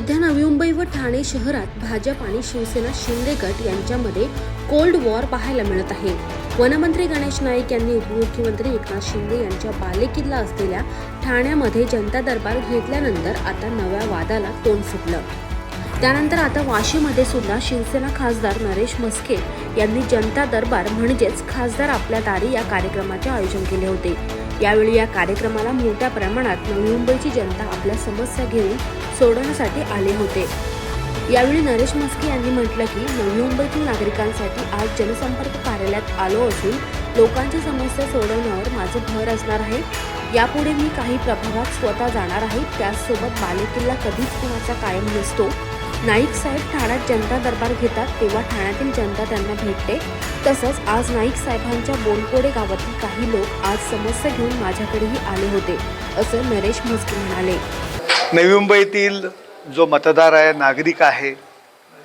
सध्या नवी मुंबई व ठाणे शहरात भाजप आणि शिवसेना शिंदे गट यांच्यामध्ये कोल्ड वॉर पाहायला मिळत आहे. वनमंत्री गणेश नाईक यांनी उपमुख्यमंत्री एकनाथ शिंदे यांच्या बालेकिल्ला असलेल्या ठाण्यामध्ये जनता दरबार घेतल्यानंतर आता नव्या वादाला तोंड फुटलं त्यानंतर आता वाशीमध्ये सुद्धा शिवसेना खासदार नरेश मस्के यांनी जनता दरबार म्हणजेच खासदार आपल्या दारी या कार्यक्रमाचे आयोजन केले होते. यावेळी या कार्यक्रमाला मोठ्या प्रमाणात नवी मुंबईची जनता आपल्या समस्या घेऊन सोडवण्यासाठी आले होते. यावेळी नरेश मस्के यांनी म्हटलं की नवी मुंबईतील नागरिकांसाठी आज जनसंपर्क कार्यालयात आलो असून लोकांच्या समस्या सोडवण्यावर माझं भर असणार आहे. यापुढे मी काही प्रभागात स्वतः जाणार आहे. त्याचसोबत बालेकिल्ला कधीच कुणाचा कायम नसतो. नाईक साहेब ठाण्यात जनता दरबार घेतात तेव्हा ठाण्यातील जनता त्यांना भेटते. तसंच आज नाईक साहेबांच्या बोनकोडे गावातील काही लोक आज समस्या घेऊन माझ्याकडेही आले होते असं नरेश म्हस्के म्हणाले. नवी मुंबईतील जो मतदार आहे नागरिक आहे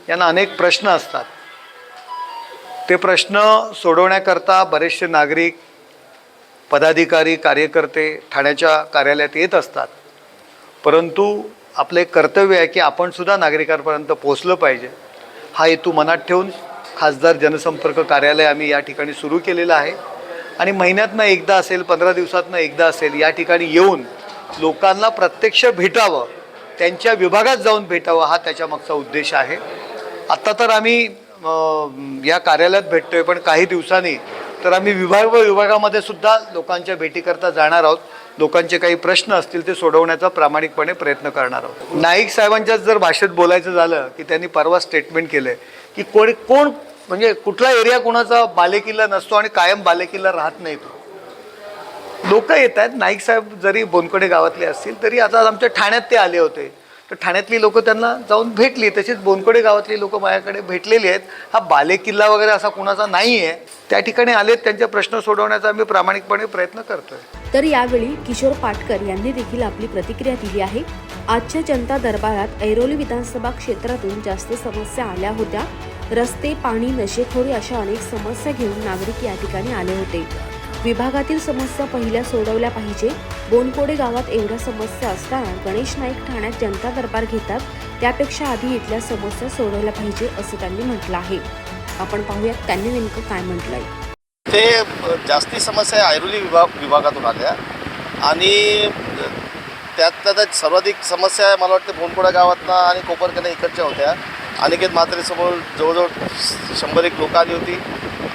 यांना अनेक प्रश्न असतात. ते प्रश्न सोडवण्याकरता बरेचसे नागरिक पदाधिकारी कार्यकर्ते ठाण्याच्या कार्यालयात येत असतात. परंतु आपलं एक कर्तव्य आहे की आपण सुद्धा नागरिकांपर्यंत पोहोचलं पाहिजे. हा हेतू मनात ठेवून खासदार जनसंपर्क कार्यालय आम्ही या ठिकाणी सुरू केलेलं आहे. आणि महिन्यातनं एकदा असेल पंधरा दिवसातनं एकदा असेल या ठिकाणी येऊन लोकांना प्रत्यक्ष भेटावं त्यांच्या विभागात जाऊन भेटावं हा त्याच्यामागचा उद्देश आहे. आत्ता तर आम्ही या कार्यालयात भेटतोय पण काही दिवसांनी तर आम्ही विभाग व विभागामध्ये सुद्धा लोकांच्या भेटीकरता जाणार आहोत. लोकांचे काही प्रश्न असतील ते सोडवण्याचा प्रामाणिकपणे प्रयत्न करणार आहोत. नाईक साहेबांच्याच जर भाषेत बोलायचं झालं की त्यांनी परवा स्टेटमेंट केलं की कोणी कोण म्हणजे कुठला एरिया कोणाचा बालेकिल्ला नसतो आणि कायम बालेकिल्ला राहत नाही तो. लोक येत आहेत नाईक साहेब जरी बोनकडे गावातले असतील तरी आता आमच्या ठाण्यात ते आले होते. तर ठाण्यातली लोक त्यांना जाऊन भेटली तसेच बोनकोडे गावातली लोक माझ्याकडे भेटलेली आहेत. हा बालेकिल्ला वगैरे असा कुणाचा नाही आहे त्या ठिकाणी आलेत त्यांचे प्रश्न सोडवण्याचा मी प्रामाणिकपणे प्रयत्न करतोय. तर यावेळी किशोर पाटकर यांनी देखील आपली प्रतिक्रिया दिली आहे. आजच्या जनता दरबारात ऐरोली विधानसभा क्षेत्रातून जास्त समस्या आल्या होत्या. रस्ते पाणी नशेखोरी अशा अनेक समस्या घेऊन नागरिक या ठिकाणी आले होते. विभागातील समस्या पहिल्या सोडवल्या पाहिजे. बोनकोडे गावात एवढ्या समस्या असताना गणेश नाईक ठाण्यात जनता दरबार घेतात. त्यापेक्षा आधी इथल्या समस्या सोडवल्या पाहिजे असं त्यांनी म्हटलं आहे. आपण पाहूयात त्यांनी नेमकं काय म्हटलंय. ते जास्ती समस्या ऐरोली विभाग विभागातून आल्या. आणि त्यातल्या त्यात सर्वाधिक समस्या मला वाटते भोनकोडा गावातनं आणि कोपरकने इकडच्या होत्या. अनिकेत म्हात्रेसमोर जवळजवळ शंभर एक लोक आली होती.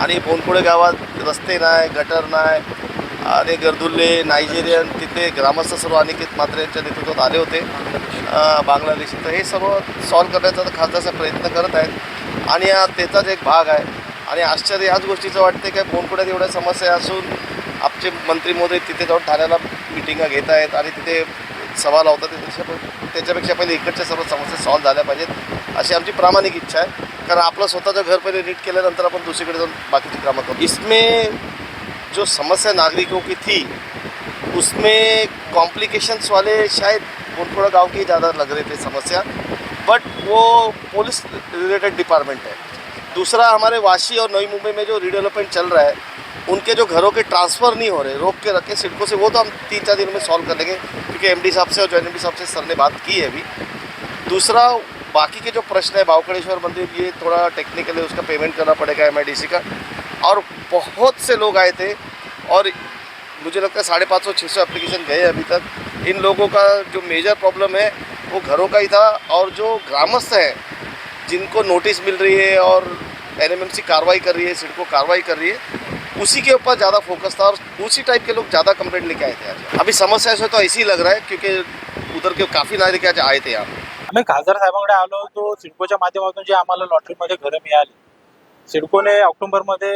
आणि भोनकोडे गावात रस्ते नाही गटर नाही आणि गर्दुल्ले नायजेरियन तिथे ग्रामस्थ सर्व अनिकेत मात्रे यांच्या नेतृत्वात आले होते. बांगलादेश बांगलादेशी तर हे सर्व सॉल्व करण्याचा तर खासदारचा प्रयत्न करत आहेत. आणि हा त्याचाच एक भाग आहे. आणि आश्चर्य ह्याच गोष्टीचं वाटते की पोनपुड्यात एवढ्या समस्या असून आपचे मंत्री मोदी तिथे जाऊन ठाण्याला मिटिंगा घेत आहेत आणि तिथे सभा लावतात. त्याच्यापेक्षा पहिले इकडच्या सर्व समस्या सॉल्व झाल्या पाहिजेत. अशी आमची प्रामाणिक इच्छा आहे. कारण आपलं स्वतःचं घर पहिले नीट केल्यानंतर आपण दुसरीकडे जाऊन बाकीची कामं करू. इसमें जो समस्या नागरिकों की थी, उसमें कॉम्प्लिकेशंस वाले शायद बुनपुरा गाँव की ज़्यादा लग रहे थे समस्या. बट वो पुलिस रिलेटेड डिपार्टमेंट है. दूसरा हमारे वाशी और नई मुंबई में जो रिडेवलपमेंट चल रहा है, उनके जो घरों के ट्रांसफ़र नहीं हो रहे, रोक के रखे सिडको से, वो तो हम तीन चार दिनों में सॉल्व कर लेंगे क्योंकि एमडी साहब से और जॉइंट एमडी साहब से सर ने बात की है अभी. दूसरा बाकी के जो प्रश्न है बावकड़ेश्वर मंदिर, ये थोड़ा टेक्निकल उसका पेमेंट करना पड़ेगा एमआईडीसी का। और बहुत से लोग आए थे, और मुझे लगता है साढ़े पाँच सौ छः सौ एप्लीकेशन गए अभी तक। इन लोगों का जो मेजर प्रॉब्लम है, वो घरों का ही था, और जो ग्रामस्थ हैं, जिनको नोटिस मिल रही है, और एन कार्रवाई कर रही है, सिडको कार्रवाई कर रही है, उसी के ऊपर ज़्यादा फोकस था, और उसी टाइप के लोग ज़्यादा कंप्लेंट लेके आए थे अभी समस्या से तो ऐसे ही लग रहा है, क्योंकि उधर के काफ़ी नागरिक आज आए थे यहाँ। आम्ही खासदार साहेबांकडे आलो होतो. सिडकोच्या माध्यमातून जे आम्हाला लॉटरीमध्ये घरं मिळाली. सिडकोने ऑक्टोबरमध्ये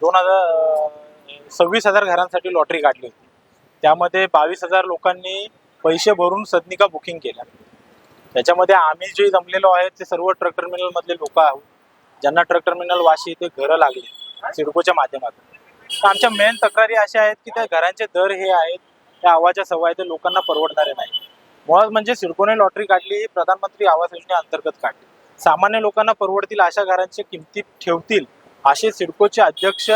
दोन हजार सव्वीस हजार घरांसाठी लॉटरी काढली होती. त्यामध्ये बावीस हजार लोकांनी पैसे भरून सदनिका बुकिंग केल्या. त्याच्यामध्ये आम्ही जे जमलेलो आहे ते सर्व ट्रक टर्मिनलमधले लोक आहोत. ज्यांना ट्रक टर्मिनल वाशी इथे घरं लागले सिडकोच्या माध्यमातून. तर आमच्या मेन तक्रारी अशा आहेत की त्या घरांचे दर हे आहेत. त्या आवाच्या सवय ते लोकांना परवडणारे नाही. मुळात म्हणजे सिडकोने लॉटरी काढली ही प्रधानमंत्री आवास योजनेअंतर्गत काढली. सामान्य लोकांना परवडतील अशा घरांच्या किमती ठेवतील असे सिडकोचे अध्यक्ष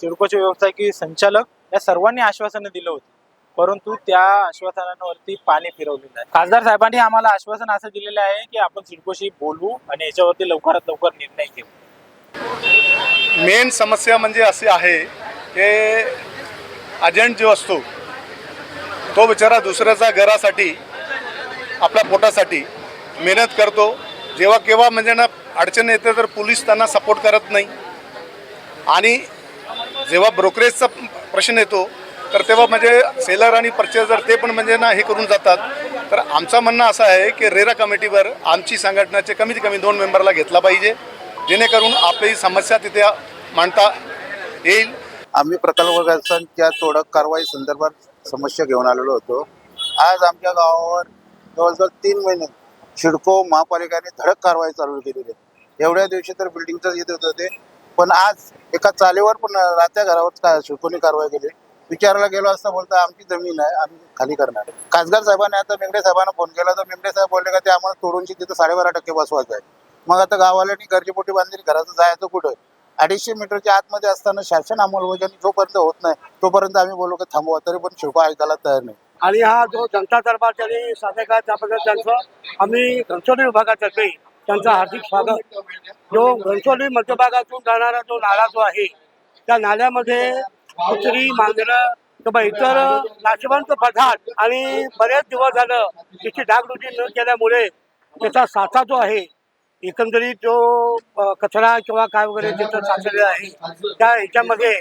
सिडकोचे व्यवसायिक संचालक या सर्वांनी आश्वासनं दिलं होतं. परंतु त्या आश्वासनांवरती पाणी फिरवलेलं आहे. खासदार साहेबांनी आम्हाला आश्वासन असं दिलेलं आहे की आपण सिडकोशी बोलू आणि याच्यावरती लवकरात लवकर निर्णय घेऊ. मेन समस्या म्हणजे अशी आहे की एजंट जो असतो तो बिचारा दुसऱ्याच्या घरासाठी आपल्या पोटासाठी मेहनत करतो. जेव्हा केव्हा म्हणजे ना अडचण येते तर पोलीस त्यांना सपोर्ट करत नाही. आणि जेव्हा ब्रोकरेजचा प्रश्न येतो तर तेव्हा म्हणजे सेलर आणि परचेजर ते पण म्हणजे ना हे करून जातात. तर आमचं म्हणणं असं आहे की रेरा कमिटीवर आमची संघटनाचे कमीत कमी दोन मेंबरला घेतला पाहिजे. जेणेकरून आपली समस्या तिथे मांडता येईल. आम्ही प्रकल्पग्रस्तांच्या तोडक कारवाई संदर्भात समस्या घेऊन आलेलो होतो. आज आमच्या गावावर जवळजवळ तीन महिने शिडको महापालिकेने धडक कारवाई चालू केलेली आहे. एवढ्या दिवशी तर बिल्डिंगचं येत होते पण आज एका चालीवर पण राहत्या घरावर का शिडकोनी कारवाई केली? विचारायला गेलो असता बोलता आमची जमीन आहे आम्ही खाली करणार खासदार साहेबांनी आता मेंगडे साहेबांना फोन केला. तर मेंगडे साहेब बोलले का ते आम्हाला तोडूनची तिथं साडेबारा टक्के बसवायचं आहे. मग आता गावाला गरजेपोटी पोटी बांधली घराचं जायचं कुठं? अडीचशे मीटरच्या आतमध्ये असताना शासन अंमलबजावणी जोपर्यंत होत नाही तोपर्यंत आम्ही बोलू की थांबवा तरी पण शिडको ऐकायला तयार नाही. आणि हा जो जनता दरबार त्यांनी साध्या त्याबद्दल त्यांचं आम्ही घनसोली विभागातर्फे त्यांचं हार्दिक स्वागत. जो घनसोली मध्यभागातून जाणारा जो नाला जो आहे त्या नाल्यामध्ये कुत्री मांजरं किंवा इतर नाशवंत पदार्थ आणि बरेच दिवस झालं त्याची डागडुजी न केल्यामुळे त्याचा साठा जो आहे एकंदरीत जो अ, कचरा किंवा काय वगैरे तिथं साचलेला आहे त्या ह्याच्यामध्ये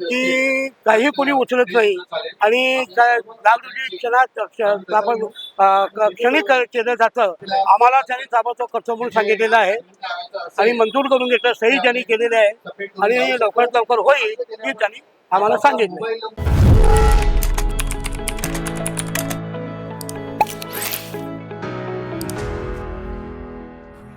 ती काही कोणी उचलत नाही. आणि काय डागडुजी क्षणात क्ष- आपण अ, क- क्षणी क- केलं जातं. आम्हाला त्यांनी ताबडतोब खर्च म्हणून सांगितलेलं आहे. आणि मंजूर करून घेतलं सही त्यांनी केलेली आहे. आणि लवकरात लवकर होईल हे त्यांनी आम्हाला सांगितलं